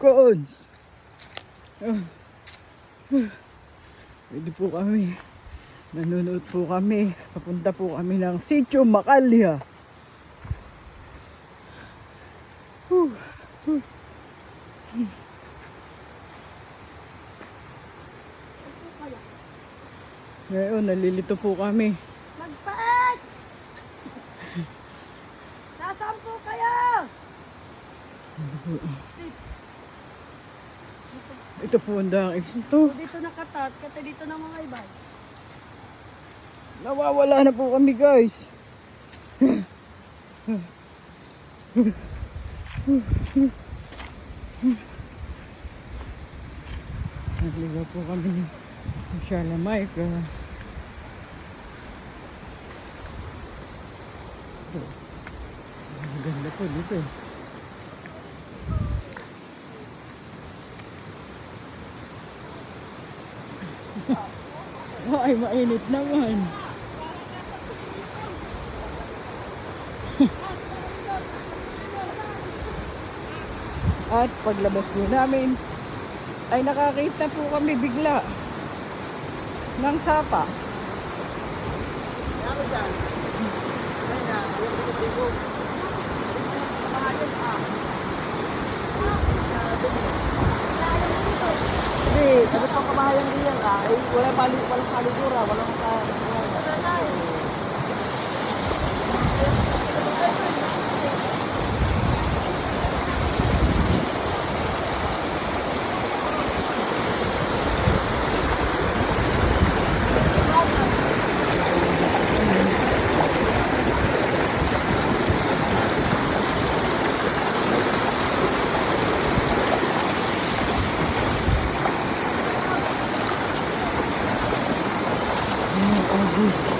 Coons. Pwede po kami. Nanonood po kami. Papunta po kami ng Sitio Macalya. Whew. Whew. Ngayon, nalilito po kami. Magpaat! Nasaan po kayo? Ito po ang daan. Ito. Dito nakatat, kata dito ng mga iba. Nawawala na po kami guys. Nagligaw po kami ng Shalamaica. Ang ganda po dito. Ay, mainit naman. At paglabas po namin, ay nakakita po kami bigla ng sapa. Hindi, sabi pang kabahayan din yan. Ay, wala pali, wala palidura, wala ka... Wala Mm.